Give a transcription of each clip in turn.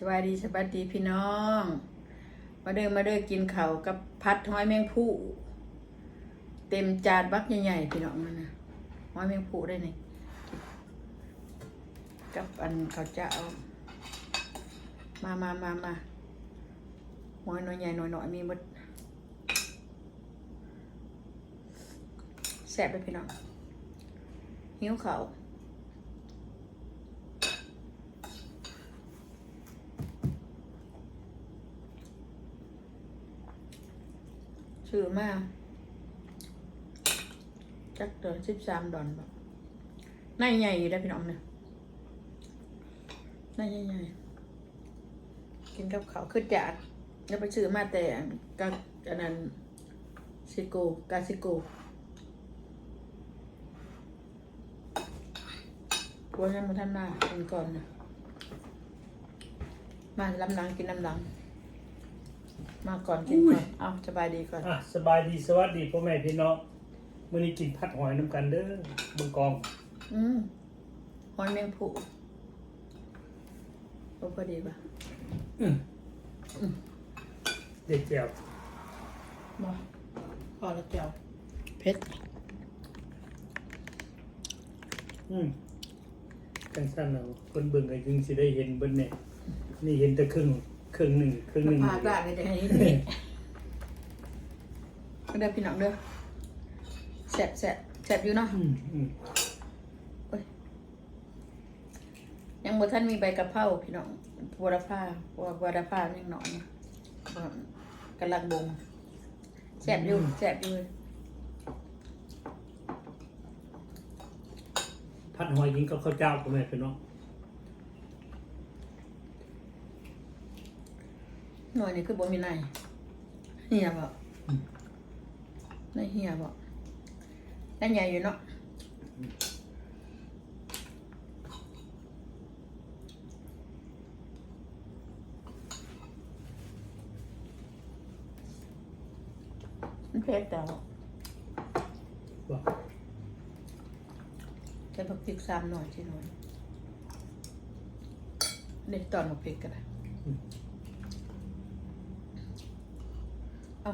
สวัสดีสวัสดีพี่น้อง มาเดินมาเดินกินเขากับพัดหอยแมงผู้เต็มจานบักใหญ่ๆพี่น้องมันนะหอยแมงผู้ได้ไหนกับอันข้าวเจ้ามามามามาหอยหน่อยใหญ่หน่อยหน่อยมีหมดแซ่บเลยพี่น้องหิวเขา ซื้อมาจักเดือนสิบสามดอนแบบในใหญ่อยู่ได้พี่น้องเนี่ยในใหญ่ๆกินกับเขาวขึ้นจากแล้วไปซื้อมาแต่กาอันนั้นซิโกกาซิโกวันนั้นมันท่านมาเป็นก่อนนะมาลำลังกินลำลัง มาก่อนกินก่อนเอาสบายดีก่อน อะสบายดีสวัสดีพ่อแม่พี่น้องมื้อนี้กินผัดหอยน้ำกันเด้อเบิ่งกองอืมหอยแมงผู้โอ้พอดีป่ะเด็ดแจ่วมาพอแล้วเจียวเพชรอืมจังซั่นแล้วคนเบิ่งก็จึงสิได้เห็นเบิ่นเนี่ยนี่เห็นแต่ครึ่ง ครึ่งหนึ่งครึ่งหนึ่งพาได้เลยเดี๋ยวนี้ก็ได้พี่น้องเด้อแสบแสบแสบอยู่เนาะอืมอืมยังบ่ท่านมีใบกะเพราพี่น้องบัวระพาบัวบัวระพายังหน่อยกำลังบงแสบอยู่แสบอยู่ผัดหอยกินกับข้าวเจ้าพ่อแม่พี่น้อง หน่อยนี่คือบ่มีในเหี่ยบ่ในเหี่ยบ่ได้ใหญ่อยู่เนาะมันเผ็ดแต่ว่าว่าใช้ผักพริกซ้ำหน่อยที่หน่อยเด็ดตอนมาพริกกันนะเอา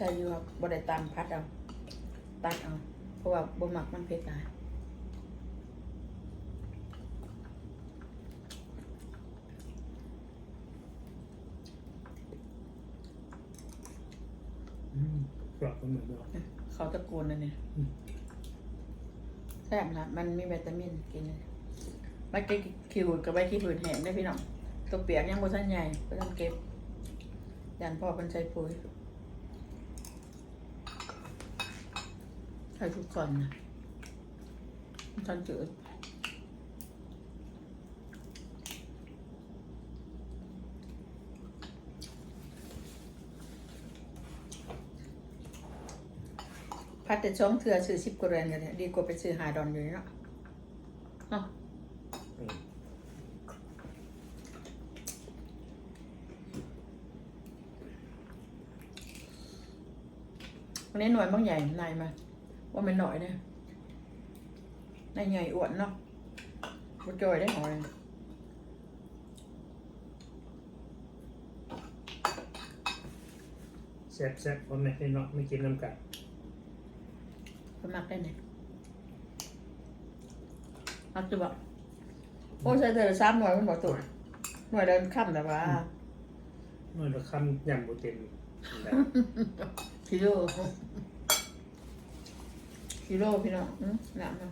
พัดใจอยู่ครับบ่ได้ตามพัดเอา ตัดเอา เพราะว่าบ่หมักมันเผ็ดหลายอืมกรอบเหมือนเดิมนะเขาตะโกนนะเนี่ยอืมแซ่บนะมันมีวิตามินกินเลยไม่กินคิวกับใบที่ผืนแห้งได้พี่น้องตัวเปียกยังบ่ทันใหญ่ก็ต้องเก็บยันพ่อเป็นใส่ปุ๋ย ใส่ทุกคนนะมันทันจืดพัดแต่ช่องเถื่อซื้อสิบกว่าเรียญกันเนี่ยดีกว่าไปซื้อหาดอนอยู่นี่เนาะเนาะวันนี้หน่วยบางใหญ่นายมา ว่ามันหน่อยเนี่ยนายใหญ่อ้วนเนาะบุจอยได้หอยแซ่บๆพ่อแม่พี่น้องไม่กินน้ำกันสมักได้เนี่ยอักจะบอกโอ้ใช่เธอสามหน่วยมันบอกตัวหน่วยเดินค่ำแต่ว่าเมื่อเราคำยำบ่เต็มได้กิโล กิโลพี่น้องอืมหนามาะ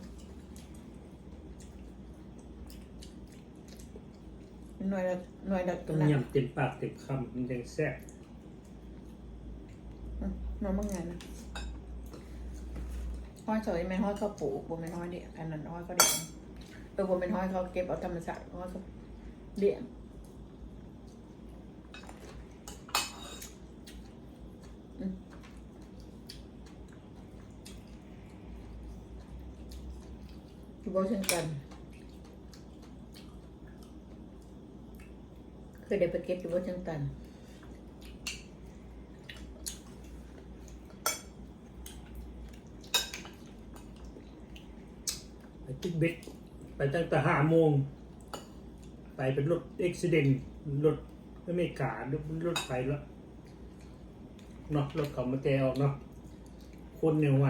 หน่วยละหน่วยละต้องหนักยำเต็มปากเต็มคำมันยังแซ่บอืมหน่วยบางนะห้อยเฉยไม่ห้อยเขาปลูกบนไม่ห้อยเดี่ยกันนั้นห้อยเขาเดี่ยเออบนเป็นห้อยเขาเก็บเอาธรรมชาติห้อยเขาเดี่ย อยู่บ่เช่นกัน เคยได้ไปเก็บอยู่บ่เช่นกันไปติ๊กเบ็ดไปตั้งแต่ห้าโมง ไปเป็นรถเอ็กซิเดนรถอเมริการถรถไปแล้วเนาะรถเขามาแกออกเนาะคนเนี่ยไหว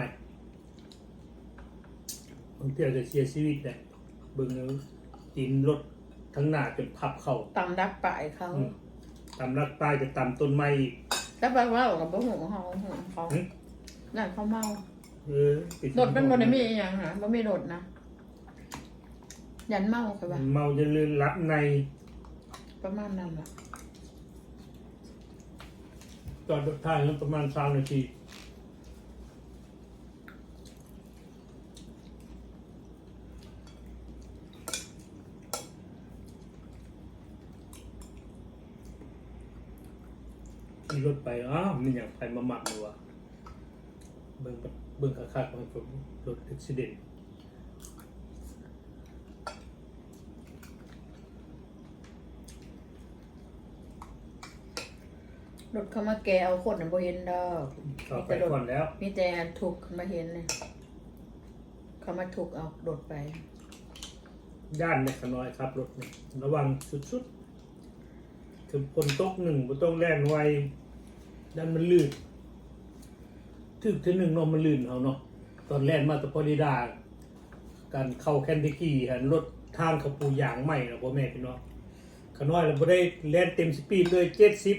บางเที่ยวจะเสียชีวิตเนี่ยเบิ่งเอาตีนรถทั้งหน้าจนพับเข่าตำดักปลายเขาอืมตำรักป้ายจะตำต้นไม้อีก แล้วไปว่ากับบ่หูเขาหูเขาหึ นั่นเขาเมาเออปิดรถมันบ่ได้มีอหย่างนะบ่มีรถนะยันเมาค่ะว่าเมาจะลืนรับในประมาณนั้นล่ะจอดรถท้ายนั้นประมาณสามนาที ขี่รถไปอ้าวมันอย่างไปมาหมักเลยวะเบิ่งเบิ่งคักๆของผมรถอุบิเหตุรถเขามาแกเอาคนน่ะบ่เห็นดอกต่อไปก่อนแล้ว มีแต่ถูกมาเห็นเลยเขามาถูกเอารถไป ย่านเล็กขน้อยครับรถเนี่ยระวังสุดๆคือคนตกหนึ่งบ่ต้องแล่นไว ด้านมันลื่นถึกที่หนึ่งนาะมันลื่นเอาเนาะตอนแลนมาแตะพอดีดา การเข้าแคนดิกี้หันรถทางเขาปูยางใหม่นะพ่อแม่พี่น้องขน้อยเราบ่ได้แล่นเต็มสปีดเลยเจ็ดสิบ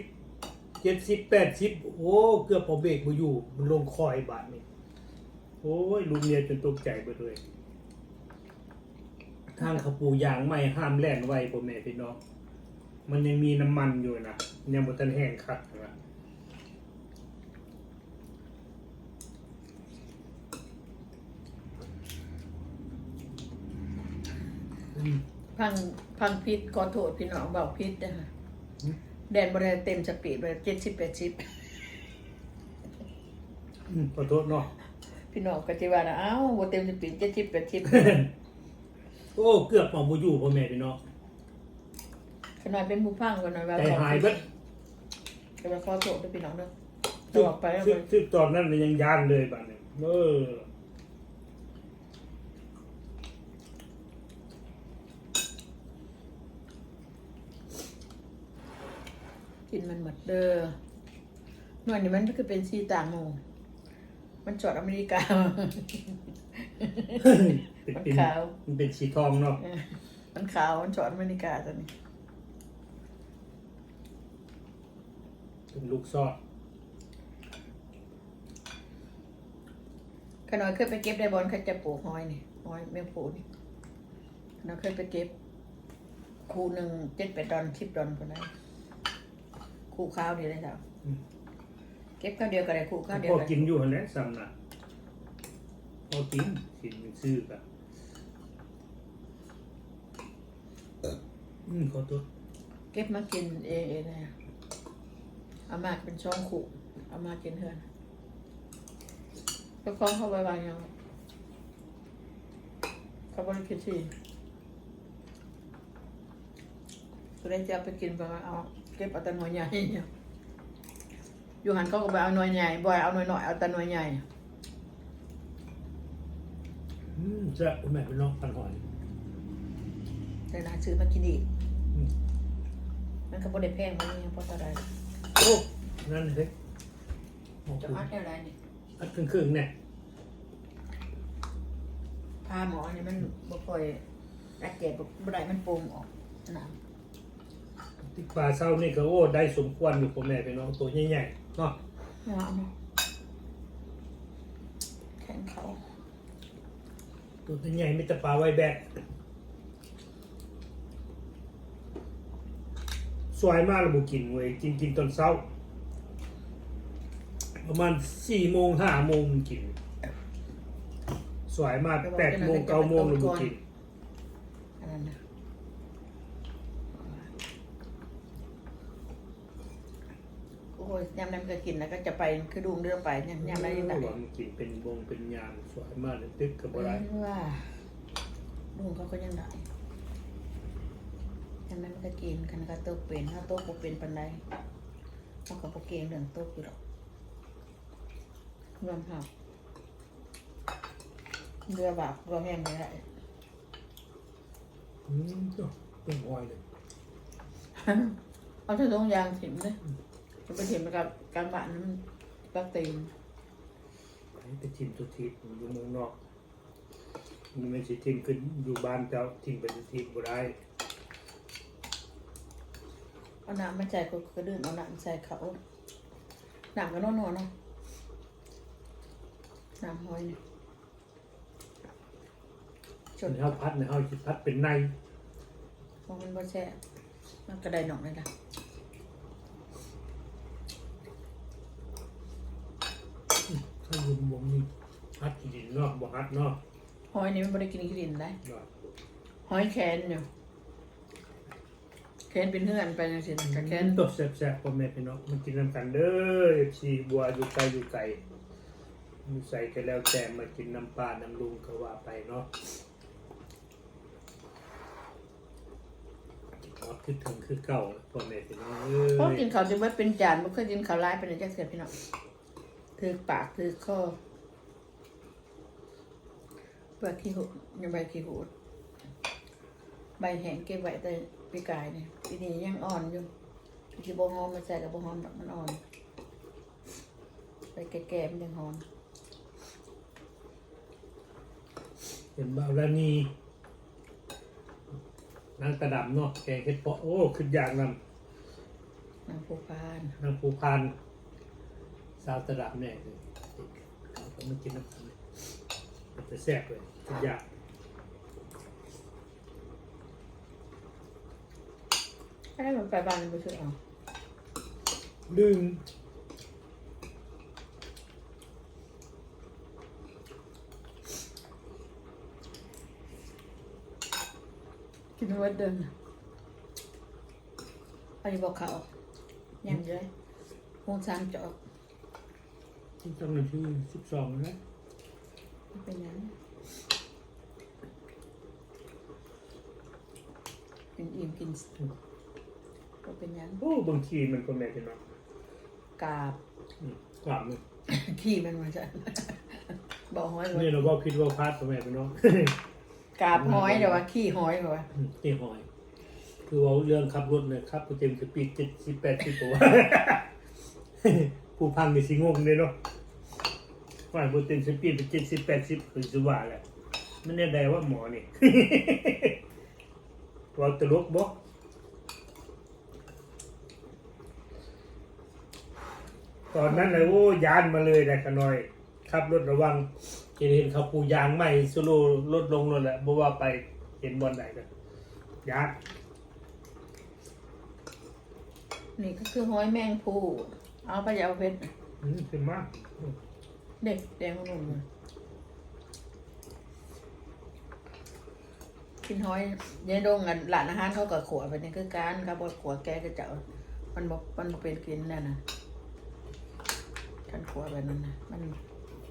เจ็ดสิบแปดสิบโอ้เกือบพอเบรกบ่อยู่ มันลงคอยบาดนี่โอ้ยลูกเมียจนตกใจไปเลยทางเขาปูยางไม่ห้ามแล่นไวพ่อแม่พี่น้องมันยังมีน้ำมันอยู่นะยังบ่ทันแห้งคักนะ พังพังพิษขอโทษพี่น้องเบาพิษนะคะอืมแดนบริเต็มสปีดไปเจ็ดสิบแปดสิบอืมขอโทษเนาะพี่น้องก็จะว่านะเอ้าบ่เต็มสปีดเจ็ดสิบแปดสิบโอ้เกือบหมองบ่อยู่พ่อแม่พี่น้องขนาดเป็นผู้พังกันหน่อยว่าใจหายเบิดจะมาขอโทษด้วยพี่น้องเด้อตซึ่งอกไปแล้วซึ่งซึ่งตอนนั้นมันยังย่านเลยบัดนี้เออ กินมันหมดเด้อหน่วยนี้มันก็เป็นสีต่างโมมันจอดอเมริกาเป็นมันเป็นขาว มันเป็นสีทองเนาะเออมันขาวมันจอดอเมริกาตอนนี้เป็นลูกซอดขน้อยเคยไปเก็บได้บอลเขาจะปลูกหอยนี่หอยแมงปูนี่ขน้อยเคยไปเก็บ คูหนึ่งเจ็ดแปดดอนสิบดอนคนนั้น คูข้าวนี่เลยครับเก็บข้าวเดียวกันเลยคูข้าวเดียวพอกันกินอยู่หั่นแหละซ้ำน่ะพอกินกินซื้อๆกะอืมขอโทษเก็บมากินเองเองนะเอามาเป็นช่องขู่เอามากินเถื่อนก็คล้องเข้าไปวางยังเขาบริคิดสิก็ได้จะเอาไปกินไปเอาเก็บเอาแต่หน่วยใหญ่เนี่ยอยู่หันก็ไปเอาหน่วยใหญ่บ่อยเอาหน่วยหน่อยเอาแต่หน่วยใหญ่อืมแซ่บคุณแม่เป็นน้องปันหอยแต่นาซื้อมากินอีกอืมมันก็บ่ได้แพงมันนี่เพราะอะไรโอ้นั่นเฮ้ยโอ้จะโหอัดแนวใดนี่อัดครึ่งๆเนี่ยพาหมอนี่มันบ่ค่อยอัดเจ็บบ่ได้มันโป่งออกนะ ที่ปลาเศร้านี่ก็โอ้ได้สมควรอยู่พ่อแม่เป็นน้องตัวใหญ่ๆเนาะเอามาแข่งเขาตัวใหญ่ๆมีแต่ปลาไว้แบกสวยมากระบุกินเว้ยกินกินตอนเช้า ประมาณสี่โมงห้าโมงกินสวยมากแปดโมงเก้าโมงระบุกินอันนั้นนะ อ้ยยามนั้นก็กินแล้วก็จะไปคือดุงเรื่องไปเนี่ยยามนั้นยังได้หวังกินเป็นวงเป็นยามสวยมากเลยตึกกับอะไรว่าดุงเขาก็ยังได้ยามนั้นมันก็กินกันก็โต๊ะเป็นถ้าโต๊ะบ่เป็นปันใดเขาก็บ่เก่งเรื่องโต๊ะอยู่หรอกรวมหักเรือบากเรือแห้งไม่ได้อืมก็เป็นหอยเลยเอาถ้าต้องยางถิ่มเลย จะไปถิ่มกับการบ้านนั้นมันปักตีนไปทิมทุกทีอยู่เมืองนอกมันไม่ใช่ทิมขึ้นอยู่บ้านเจ้าทิมไปทุกทีบ่ได้เอาน้ำมาใส่ก็กระดื่มเอาน้ำใส่เขาน้ำก็นอนๆเนาะน้ำหอยเนี่ยจนเฮาพัดในเฮาสิพัดเป็นในเพราะมันบ่แช่บมันกระไดหนองเลยล่ะ ถ้าอยู่วงนี้พัดดินเนาะบ่ฮัดเนาะหอยนี่มันบ่ได้กินกินได้เนาะหอยแคนอยู่แคนเป็นเพื่อนไปจังซี่นะกับแคนตบแซ่บๆพ่อแม่พี่น้องมากินน้ำกันเด้อ FC บัวอยู่ไกลอยู่ไกลอยู่ใส่ก็แล้วแต่มากินน้ำปลาน้ำลุงก็ว่าไปเนาะขอคิดถึงคือเก่าพ่อแม่พี่น้องเอ้พอกิยนข้าวจะเบิดเป็นจานบ่เคยกินข้าวหลายเป็นจังซี่พี่น้อง ถือปากถือคอเปลือกขี้หูดยังใบขี้หูดใบแห้งเก็บไว้แต่ปีกายนี่ปีนี้ยังอ่อนอยู่พี่บ่หอมมาใส่กับบ่หอมดอกมันอ่อน ไปแก่ๆมันยังหอมเห็นบ่าวแล้วนี่นางกระดำเนาะแกงเห็ดเปาะโอ้ขึ้นอย่างนำน้ำผู้พานนางภูพาน สาวตะดับเนี่ยเลยเขาก็มากินน้ำเลยมันจะแซ่บเลยทุกอย่างถ้าได้มันไปบ้านมันไปช่วยเอาดึงกินไว้เดินน่ะอันนี้บอกเขายังเยอะคงสร้ามจอก ที่จังหวัดที่สิบสองนะมันเป็นหยังกินอิ่มกินก็เป็นหยังโอ้บางทีมันก็แม่เป็นเนาะกาบอืมความนึงขี้มันมาจากบอกหอยว่านี่เราก็คิดว่าพลาดก็แม่เป็นเนาะกาบหอยเดี๋ยวว่าขี้หอยเดี๋ยวว่าอืมนี่หอย คือว่าเรื่องขับรถเนี่ยขับไปเต็มสปีดเจ็ดสิบแปดสิบกว่า ผู้พังในสิงงเลยเนาะว่าบนเต็มสปีดไปเจ็ดสิบแปดสิบคือจะว่าแหละมันแน่ใจว่าหมอนี่ว่าตลกบ่ตอนนั้นเลยโอ้ยานมาเลยแต่กันหน่อยขับรถระวังเห็นเห็นเขาปูยางใหม่สโลลดลงเลยแหละเพราะว่าไปเห็นบอลไหนกันยานนี่ก็คือห้อยแมงภู เอาไปอย่าเอาเพชรอืมเป็นมากเด็กแดงนุ่มเลยกินหอยเยนดงอะหลานอาหารเขาก็ขวไปนี่คือการครับว่าขวแกก็จะเอามันบอกมันบ่เป็นกินนั่นนะท่านขวแบบนั้นนะมัน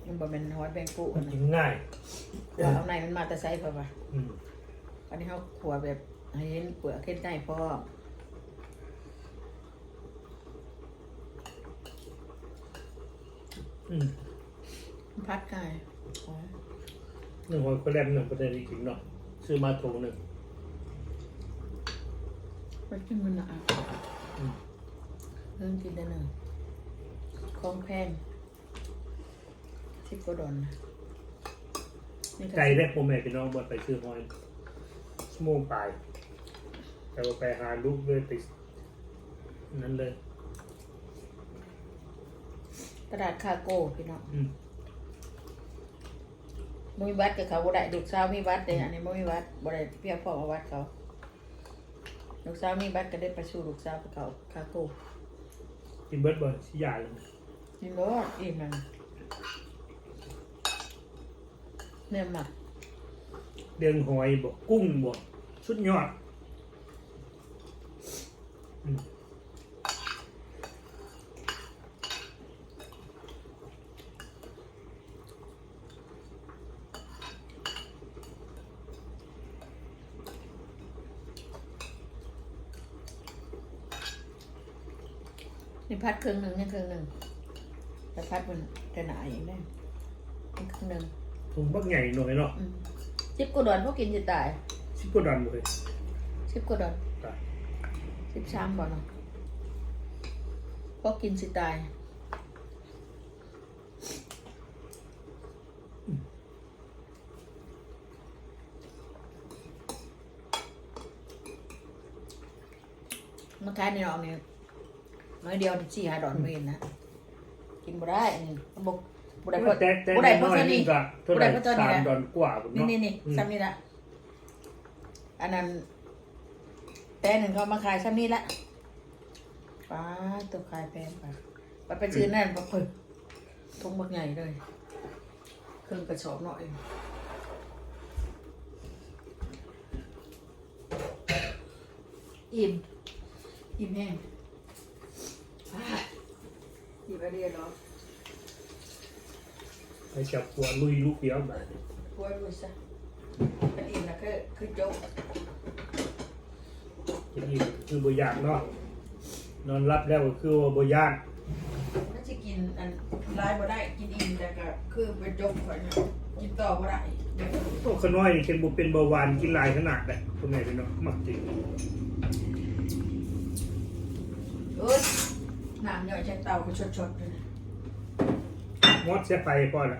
มันบ่เป็นหอยแบงปูมันนะกินง่ายว่าเอาในมันมาแต่ไซส์เปล่าวะอืมอันนี้เขาขวแบบให้เห็นเปลือกเห็นได้พอ อืมพัดไก่อ๋อหนึ่งหอยก็แลมหนึ่งประเด็นอีกเนาะซื้อมาถุงหนึ่งไปกินมันอะอืมเริ่มกินได้หนึ่งของแพงสิบกว่าดอนนะนี่ไก่ได้พ่อแม่พี่น้องบดไปซื้อหอยชั่วโมงปลายแต่ว่าไปหาลูกเลยไปนั้นเลย กระดาษคาโก้พี่น้องอืม บ่มีวัดกับเขาบ่ได้ลูกสาวมีวัดเลยอันนี้บ่มีวัดบ่ได้เพียงพอมาวัดเขาลูกสาวมีวัดก็ได้ไปสู่ลูกสาวไปเขาคาโก้กินเบิร์ดบอลสิยาเลยนี่บ่อิ่มมันเนี่ยหมักเดืองหอยบอกกุ้งบอกสุดยอดอืม นี่พัดครึ่งหนึ่งนี่ครึ่งหนึ่งแต่พัดมันจะหนาอย่างนี้นี่ครึ่งหนึ่งถุงบักใหญ่หน่อยเนาะอืมสิบกว่าดอนพวกกินจะตายชิบกว่าดันเลย สิบกว่าดอนตาย สิบสามบ่เนาะก็กินสิตายมาขายในนอกนี่ น้อยเดียวสี่หาดอนเวนนะ กินบ่ได้นี่มันบกบ่ได้เพราะแต่แต่บ่ได้เพน้ราะอยตัวนี่นี้ก็เท่าไหร่บ่ได้เพราะตัวนี้สามนะดอนกว่าพุ่นี่เนาะนี่นี่อืมซ้ำนี่ละอันนั้น แต่หนึ่งเขามาขายซ้ำนี่ละป้าตัวขายแพงไปไปไปซื้อนั่นมาเพิ่มทงบักใหญ่เลยเครื่องกระสอบหน่อย อิ่ม อิ่มแห้ง อ่าอิ่มอะไรเนาะไปจับหัวลุยลูกเดียวมากลัวรู้ซะมันอิ่มนะคือคือโจ๊กจะอีกคือบ่ยากเนาะนอนรับแล้วก็คือว่าบ่ยากมันจะกินอันลายบ่ได้กินอิ่มแต่ก็คือเป็นโจ๊กก่อนเนาะกินต่อบ่ได้เดี๋ยวโอ้ขน้อยนี่เป็นบ่เป็นเบาหวานกินหลายขนาดแหละพ่อแม่พี่น้องมักจริง เอ้ยน้ำย่อยใช้เตาก็ชดๆเลยนะมดเสียไฟพอละ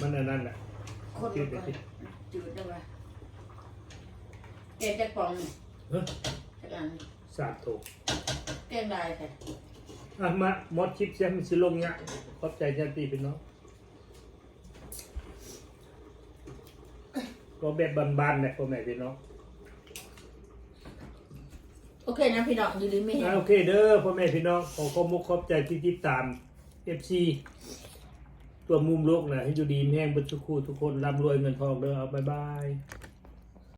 มันอันนั้นแหละคนมันก็จืดได้ว่าแกงจะกล่องนี่เฮ้ยจักอันสาดโถแกงลายแต่อะมามดชิปเสียมันสิลงเนี่ยขอบใจญาติพี่น้องก็แบบบานๆเนี่ยพ่อแม่พี่น้อง โอเคนะพี่น้องอย่ดีไม่เห็น อะโอเคเด้อพ่อแม่พี่น้องขอขอบมุกขอบใจที่ติดตาม FC ตัวมุมโลกนะให้อยู่ดีมีแห้งเบนทุกคู่ทุกคนร่ำรวยเงินทองเด้อเอาบ๊ายบาย